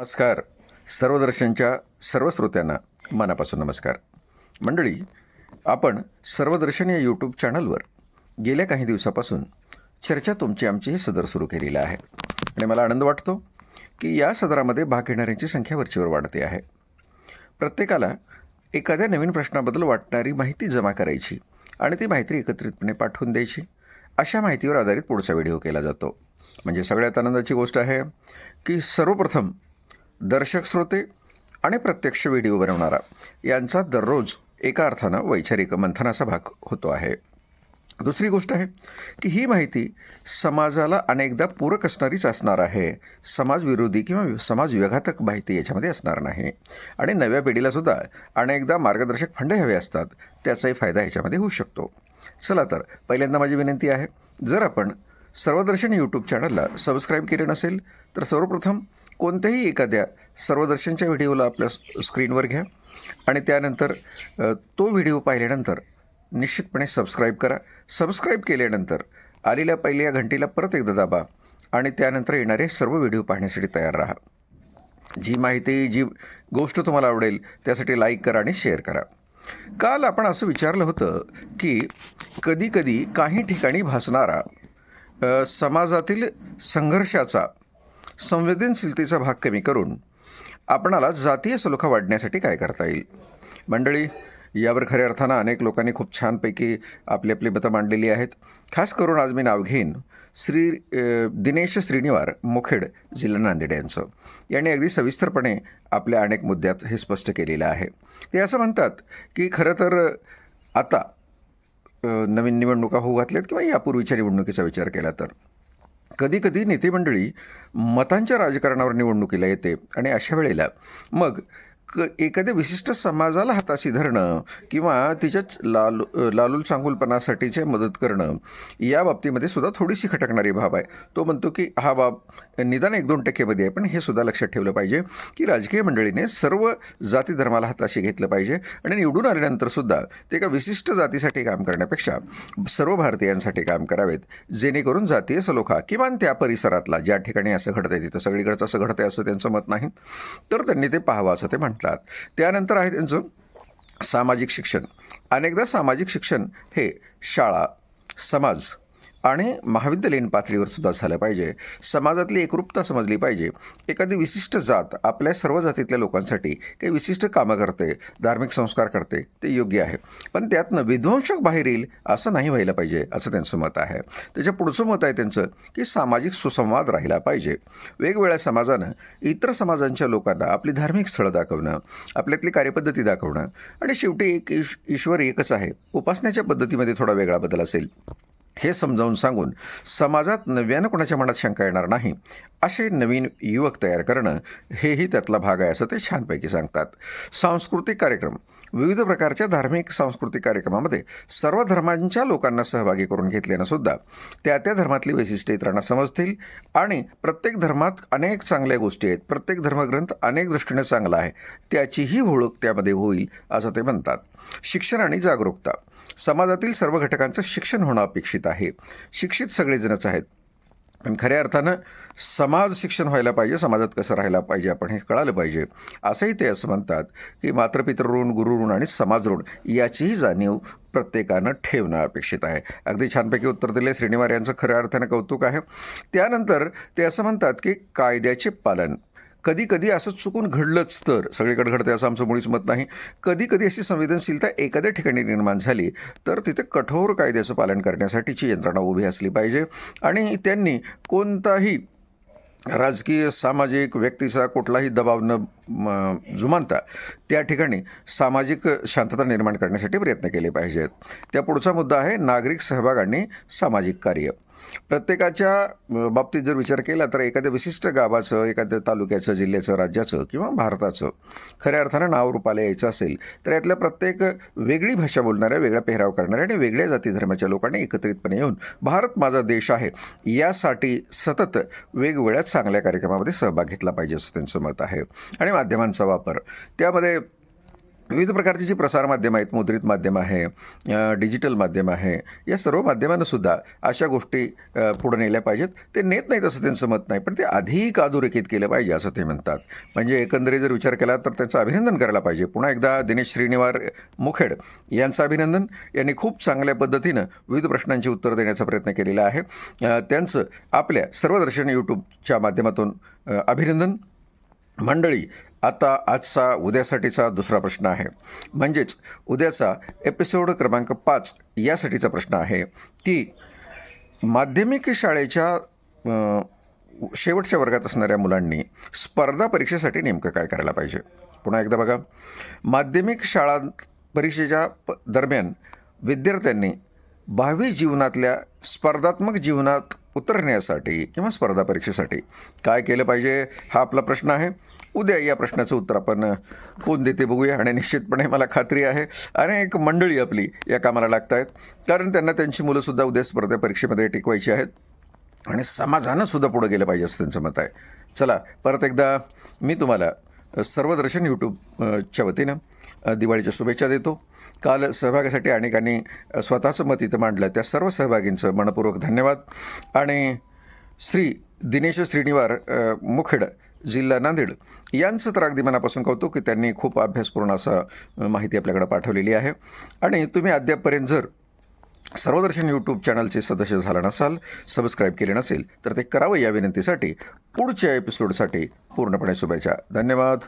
नमस्कार. सर्वदर्शनच्या सर्व श्रोत्यांना मनापासून नमस्कार. मंडळी आपण सर्वदर्शन या यूट्यूब चॅनलवर गेल्या काही दिवसापासून चर्चा तुमची आमची हे सदर सुरू केलेलं आहे. आणि मला आनंद वाटतो की या सदरामध्ये भाग घेणाऱ्यांची संख्या वरचीवर वाढते आहे. प्रत्येकाला एखाद्या नवीन प्रश्नाबद्दल वाटणारी माहिती जमा करायची आणि ती माहिती एकत्रितपणे पाठवून द्यायची अशा माहितीवर आधारित पुढचा व्हिडिओ केला जातो. म्हणजे सगळ्यात आनंदाची गोष्ट आहे की सर्वप्रथम दर्शक श्रोते आणि प्रत्यक्ष व्हिडिओ बनवणारा यांचा दररोज एका अर्थानं वैचारिक मंथनाचा भाग होतो आहे. दुसरी गोष्ट आहे की ही माहिती समाजाला अनेकदा पूरक असणारीच असणार आहे. समाजविरोधी किंवा समाज विघातक माहिती याच्यामध्ये असणार नाही. आणि नव्या पिढीलासुद्धा अनेकदा मार्गदर्शक फंडे हवे असतात. त्याचाही फायदा ह्याच्यामध्ये होऊ शकतो. चला तर पहिल्यांदा माझी विनंती आहे जर आपण सर्वदर्शन यूट्यूब चॅनलला सबस्क्राईब केले नसेल तर सर्वप्रथम कोणत्याही एखाद्या सर्वदर्शनच्या व्हिडिओला आपल्या स्क्रीनवर घ्या. आणि त्यानंतर तो व्हिडिओ पाहिल्यानंतर निश्चितपणे सबस्क्राईब करा. सबस्क्राईब केल्यानंतर आलेल्या पहिल्या घंटीला परत एकदा दाबा आणि त्यानंतर येणारे सर्व व्हिडिओ पाहण्यासाठी तयार राहा. जी माहिती जी गोष्ट तुम्हाला आवडेल त्यासाठी लाईक करा आणि शेअर करा. काल आपण असं विचारलं होतं की कधीकधी काही ठिकाणी भासणारा समाजातील संघर्षाचा संवेदनशीलतेचा भाग कमी करून आपणाला जातीय सलोखा वाढण्यासाठी काय करता येईल? मंडळी यावर खऱ्या अर्थानं अनेक लोकांनी खूप छानपैकी आपली आपली मतं मांडलेली आहेत. खास करून आज मी नाव घेईन श्री दिनेश श्रीनिवार मुखेड जिल्हा नांदेड यांचं. यांनी अगदी सविस्तरपणे आपल्या अनेक मुद्द्यात हे स्पष्ट केलेलं आहे. ते असं म्हणतात की खरं तर आता नवीन निवडणुका होऊ घातल्यात किंवा यापूर्वीच्या निवडणुकीचा विचार केला तर? कधीकधी नेतेमंडळी मतांच्या राजकारणावर निवडणुकीला येते आणि अशा वेळेला मग क एखाद्या विशिष्ट समाजाला हाताशी धरणं किंवा तिच्याच लाल लालूल सांगुलपणासाठीचे मदत करणं या बाबतीमध्ये सुद्धा थोडीशी खटकणारी बाब आहे. तो म्हणतो की हा बाब निदान एक दोन टक्केमध्ये आहे पण हे सुद्धा लक्षात ठेवलं पाहिजे की राजकीय मंडळीने सर्व जाती धर्माला हाताशी घेतलं पाहिजे आणि निवडून आल्यानंतर सुद्धा ते एका विशिष्ट जातीसाठी काम करण्यापेक्षा सर्व भारतीयांसाठी काम करावेत जेणेकरून जातीय सलोखा किमान त्या परिसरातला ज्या ठिकाणी असं घडतंय तिथं सगळीकडचं असं घडतंय असं त्यांचं मत नाही. तर त्यांनी ते पाहावं असं ते म्हणतात. त्यानंतर आहे त्यांचं सामाजिक शिक्षण. अनेकदा सामाजिक शिक्षण हे शाळा समाज आणि महाविद्यालयीन पातळीवर सुद्धा झालं पाहिजे. समाजातली एकरूपता समजली पाहिजे. एखादी विशिष्ट जात आपल्या सर्व जातीतल्या लोकांसाठी काही विशिष्ट कामं करते धार्मिक संस्कार करते ते योग्य आहे. पण त्यातनं विध्वंसक बाहेर येईल असं नाही व्हायला पाहिजे असं त्यांचं मत आहे. त्याच्या पुढचं मत आहे त्यांचं की सामाजिक सुसंवाद राहिला पाहिजे. वेगवेगळ्या समाजानं इतर समाजांच्या लोकांना आपली धार्मिक स्थळं दाखवणं आपल्यातली कार्यपद्धती दाखवणं. आणि शेवटी एक ईश ईश्वर एकच आहे. उपासण्याच्या पद्धतीमध्ये थोडा वेगळा बदल असेल. हे समजावून सांगून समाजात नव्यानं कोणाच्या मनात शंका येणार नाही असे नवीन युवक तयार करणं हेही त्यातला भाग आहे असं ते छानपैकी सांगतात. सांस्कृतिक कार्यक्रम विविध प्रकारच्या धार्मिक सांस्कृतिक कार्यक्रमामध्ये सर्व धर्मांच्या लोकांना सहभागी करून घेतल्यानं सुद्धा त्या त्या धर्मातली वैशिष्ट्ये इतरांना समजतील आणि प्रत्येक धर्मात अनेक चांगल्या गोष्टी आहेत प्रत्येक धर्मग्रंथ अनेक दृष्टीने चांगला आहे त्याचीही ओळख त्यामध्ये होईल असं ते म्हणतात. शिक्षण आणि जागरूकता समाजातील सर्व घटकांचं शिक्षण होणं अपेक्षित आहे. शिक्षित सगळेजणच आहेत. पण खऱ्या अर्थानं समाज शिक्षण व्हायला पाहिजे समाजात कसं राहायला पाहिजे आपण हे कळालं पाहिजे. असंही ते असं म्हणतात की मातृपितृऋण गुरुऋण गुरु ऋण आणि समाज ऋण याचीही जाणीव प्रत्येकानं ठेवणं अपेक्षित आहे. अगदी छानपैकी उत्तर दिले श्रीनिवार यांचं खऱ्या अर्थानं कौतुक आहे. त्यानंतर ते असं म्हणतात की कायद्याचे पालन कधी कधी असं चुकून घडलंच तर सगळीकडे घडतं असं आमचं मुळीच मत नाही. कधी कधी अशी संवेदनशीलता एखाद्या ठिकाणी निर्माण झाली तर तिथे कठोर कायद्याचं पालन करण्यासाठीची यंत्रणा उभी असली पाहिजे. आणि त्यांनी कोणताही राजकीय सामाजिक व्यक्तीचा कुठलाही दबाव न म, जुमानता त्या ठिकाणी सामाजिक शांतता निर्माण करण्यासाठी प्रयत्न केले पाहिजेत. त्या पुढचा मुद्दा आहे नागरिक सहभाग आणि सामाजिक कार्य. प्रत्येकाच्या बाबतीत जर विचार केला तर एखाद्या विशिष्ट गावाचं एखाद्या तालुक्याचं जिल्ह्याचं राज्याचं किंवा भारताचं खऱ्या अर्थानं नाव रूपाला यायचं असेल तर यातल्या प्रत्येक वेगळी भाषा बोलणाऱ्या वेगळा पेहराव करणाऱ्या आणि वेगळ्या जाती धर्माच्या लोकांनी एकत्रितपणे येऊन भारत माझा देश आहे यासाठी सतत वेगवेगळ्या चांगल्या कार्यक्रमामध्ये सहभाग घेतला पाहिजे असं त्यांचं मत आहे. आणि माध्यमांचा वापर. त्यामध्ये विविध प्रकारची जी प्रसारमाध्यमं आहेत मुद्रित माध्यम आहे डिजिटल माध्यम आहे या सर्व माध्यमांनासुद्धा अशा गोष्टी पुढे नेल्या पाहिजेत. ते नेत नाहीत असं त्यांचं मत नाही पण ते अधिक अधोरेखित केलं पाहिजे असं ते म्हणतात. म्हणजे एकंदरीत जर विचार केला तर त्यांचं अभिनंदन करायला पाहिजे. पुन्हा एकदा दिनेश श्रीनिवार मुखेड यांचं अभिनंदन. यांनी खूप चांगल्या पद्धतीनं विविध प्रश्नांची उत्तरं देण्याचा प्रयत्न केलेला आहे. त्यांचं आपल्या सर्वदर्शन यूट्यूबच्या माध्यमातून अभिनंदन. मंडळी आता आजचा उद्यासाठीचा दुसरा प्रश्न आहे. म्हणजेच उद्याचा एपिसोड क्रमांक पाच यासाठीचा प्रश्न आहे की माध्यमिक शाळेच्या शेवटच्या वर्गात असणाऱ्या मुलांनी स्पर्धा परीक्षेसाठी नेमकं काय करायला पाहिजे? पुन्हा एकदा बघा. माध्यमिक शाळा परीक्षेच्या प दरम्यान विद्यार्थ्यांनी भावी जीवनातल्या स्पर्धात्मक जीवनात उतरण्यासाठी किंवा स्पर्धा परीक्षेसाठी काय केलं पाहिजे? हा आपला प्रश्न आहे. उद्या या प्रश्नाचं उत्तर आपण कोण देते बघूया आणि निश्चितपणे मला खात्री आहे. अनेक मंडळी आपली या कामाला लागत आहेत कारण त्यांना त्यांची मुलंसुद्धा उद्या स्पर्धा परीक्षेमध्ये टिकवायची आहेत. आणि समाजानं सुद्धा पुढं गेलं पाहिजे असं त्यांचं मत आहे. चला परत एकदा मी तुम्हाला सर्वदर्शन यूट्यूबच्या वतीनं दिवाळीच्या शुभेच्छा देतो. काल सहभागासाठी अनेकांनी स्वतःचं मत इथं मांडलं. त्या सर्व सहभागींचं मनपूर्वक धन्यवाद. आणि श्री दिनेश श्रीनिवार मुखेड जिल्हा नांदेड यांचं तर अगदी मनापासून कौतुक की त्यांनी खूप अभ्यासपूर्ण असं माहिती आपल्याकडे पाठवलेली आहे. आणि तुम्ही अद्यापपर्यंत जर सर्वदर्शन यूट्यूब चॅनलचे सदस्य झाला नसाल सबस्क्राईब केले नसेल तर ते करावं या विनंतीसाठी पुढच्या एपिसोडसाठी पूर्णपणे शुभेच्छा. धन्यवाद.